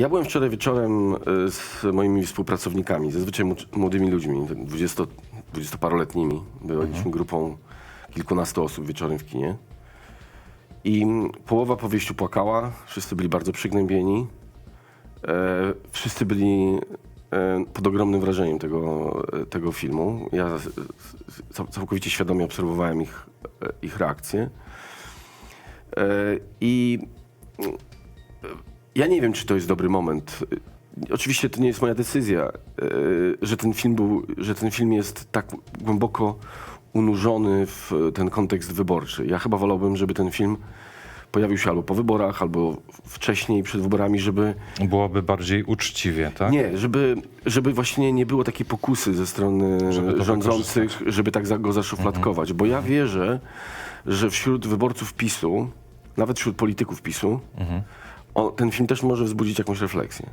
Ja byłem wczoraj wieczorem e, z moimi współpracownikami, zazwyczaj młod- młodymi ludźmi, 20, dwudziestoparoletnimi. Byliśmy grupą kilkunastu osób wieczorem w kinie. I połowa po wyjściu płakała, wszyscy byli bardzo przygnębieni. E, wszyscy byli e, pod ogromnym wrażeniem tego, e, tego filmu. Ja całkowicie świadomie obserwowałem ich, e, ich reakcje. E, I ja nie wiem, czy to jest dobry moment. Oczywiście to nie jest moja decyzja, e, że ten film był, że ten film jest tak głęboko unurzony w ten kontekst wyborczy. Ja chyba wolałbym, żeby ten film pojawił się albo po wyborach, albo wcześniej, przed wyborami, żeby Byłoby bardziej uczciwie, tak? nie, żeby, żeby właśnie nie było takiej pokusy ze strony Żeby rządzących, żeby tak go zaszufladkować. Bo ja wierzę, że wśród wyborców PiSu, nawet wśród polityków PiSu, ten film też może wzbudzić jakąś refleksję.